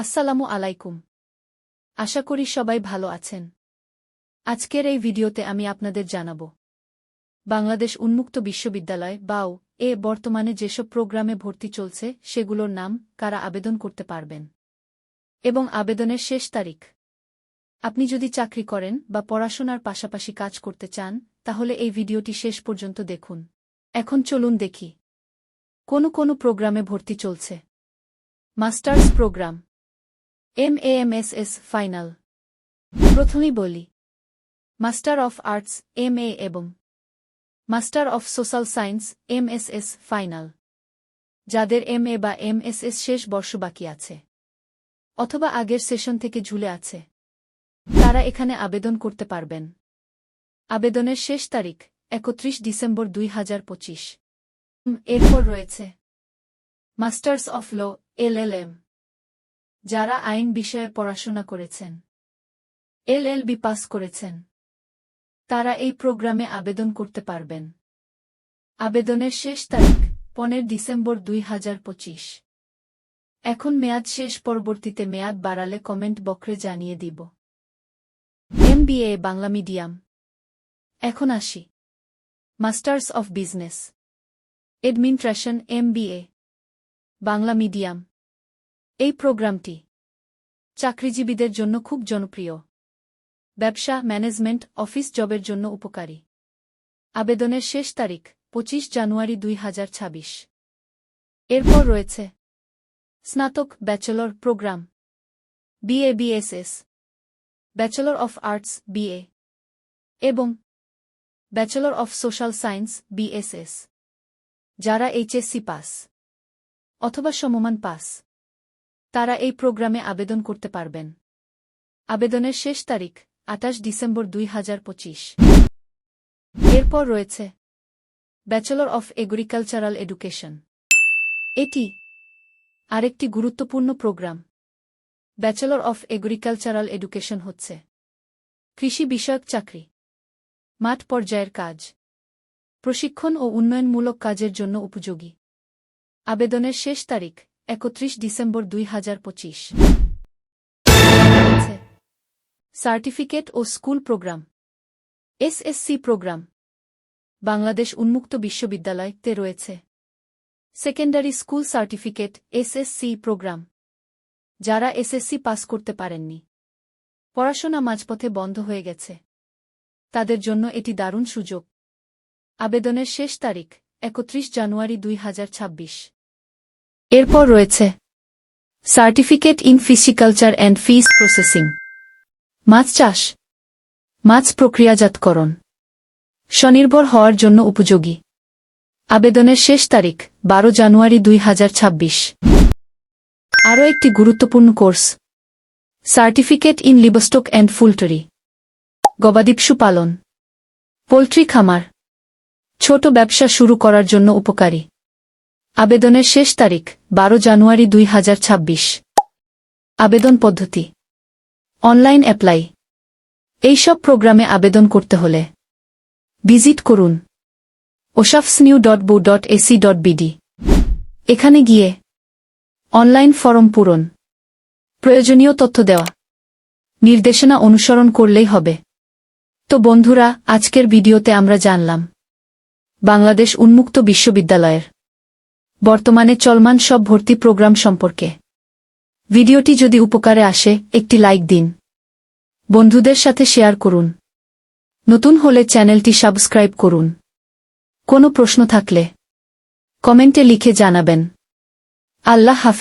আসসালামু আলাইকুম। আশা করি সবাই ভালো আছেন। আজকের এই ভিডিওতে আমি আপনাদের জানাব। বাংলাদেশ উন্মুক্ত বিশ্ববিদ্যালয়, বাও, এ বর্তমানে যেসব প্রোগ্রামে ভর্তি চলছে, সেগুলোর নাম কারা আবেদন করতে পারবেন। এবং আবেদনের শেষ তারিখ। আপনি যদি চাকরি করেন বা পড়াশোনার পাশাপাশি কাজ করতে চান, তাহলে এই ভিডিওটি শেষ পর্যন্ত দেখুন। এখন চলুন দেখি। কোন কোন প্রোগ্রামে ভর্তি চলছে? Masters programme. M AMSS final প্রথমেই বলি master of arts M A এবং master of social science MSS final যাদের এম এ বা এমএসএস শেষ বর্ষ বাকি আছে, অথবা আগের সেশন থেকে ঝুলে আছে, তারা এখানে আবেদন করতে পারবেন। আবেদনের শেষ তারিখ, একত্রিশ ডিসেম্বর দুই হাজার পঁচিশ। এরপর রয়েছে মাস্টার্স অফ ল এলএলএম যারা আইন বিষয়ে পড়াশোনা করেছেন। এলএলবি পাস করেছেন। তারা এই প্রোগ্রামে আবেদন করতে পারবেন। আবেদনের শেষ তারিখ পনেরো ডিসেম্বর দুই হাজার পঁচিশ। এখন মেয়াদ শেষ, পরবর্তীতে মেয়াদ বাড়ালে কমেন্ট বক্রে জানিয়ে দিব। MBA, Bangla medium. এখন আসি। Masters of business. Administration MBA. Bangla medium. এই প্রোগ্রামটি চাকরিজীবীদের জন্য খুব জনপ্রিয়। ব্যবসা ম্যানেজমেন্ট, অফিস জবের জন্য উপকারী। আবেদনের শেষ তারিখ, পঁচিশ জানুয়ারি দুই হাজার ছাবিশ এরপর রয়েছে স্নাতক bachelor programme, BA, BSS, bachelor of arts, BA, এবং bachelor of social science, BSS. যারা এইচএসসি পাস অথবা সমমান পাস। তারা এই প্রোগ্রামে আবেদন করতে পারবেন। আবেদনের শেষ তারিখ, আঠাশ ডিসেম্বর দুই হাজার পঁচিশ। এরপর রয়েছে ব্যাচেলর অফ এগ্রিকালচারাল এডুকেশন এটি আরেকটি গুরুত্বপূর্ণ programme. Bachelor of agricultural education হচ্ছে, কৃষি বিষয়ক চাকরি, মাঠ পর্যায়ের কাজ, প্রশিক্ষণ ও উন্নয়নমূলক কাজের জন্য উপযোগী। আবেদনের শেষ তারিখ একত্রিশ ডিসেম্বর দুই হাজার পঁচিশ। সার্টিফিকেট ও school programme. SSC programme. Bangladesh উন্মুক্ত বিশ্ববিদ্যালয়তে রয়েছে। Secondary school certificate SSC programme. যারা এসএসসি পাস করতে পারেননি। পড়াশোনা মাঝপথে বন্ধ হয়ে গেছে। তাদের জন্য এটি দারুণ সুযোগ। আবেদনের শেষ তারিখ একত্রিশ জানুয়ারি দুই হাজার ছাব্বিশ। এরপর রয়েছে certificate in pisciculture and fish processing, মাছ চাষ, মাছ প্রক্রিয়াজাতকরণ, স্বনির্ভর হওয়ার জন্য উপযোগী। আবেদনের শেষ তারিখ, বারো জানুয়ারি দুই হাজার ছাব্বিশ। আরও একটি গুরুত্বপূর্ণ course, certificate in livestock and poultry, গবাদিপশু পালন, পোলট্রি খামার, ছোট ব্যবসা শুরু করার জন্য উপকারী। আবেদনের শেষ তারিখ, বারো জানুয়ারি দুই হাজার ছাব্বিশ। আবেদন পদ্ধতি। Online apply. এইসব প্রোগ্রামে আবেদন করতে হলে ভিজিট করুন। ওশাফসনিউ dot bou dot AC dot BD এখানে গিয়ে অনলাইন ফরম পূরণ। প্রয়োজনীয় তথ্য দেওয়া। নির্দেশনা অনুসরণ করলেই হবে। তো বন্ধুরা, আজকের ভিডিওতে আমরা জানলাম। বাংলাদেশ উন্মুক্ত বিশ্ববিদ্যালয়ের বর্তমানে চলমান সব ভর্তি প্রোগ্রাম সম্পর্কে। ভিডিওটি যদি উপকারে আসে, একটি লাইক দিন। বন্ধুদের সাথে শেয়ার করুন। নতুন হলে চ্যানেলটি সাবস্ক্রাইব করুন। কোনো প্রশ্ন থাকলে কমেন্টে লিখে জানাবেন। আল্লাহ হাফেজ।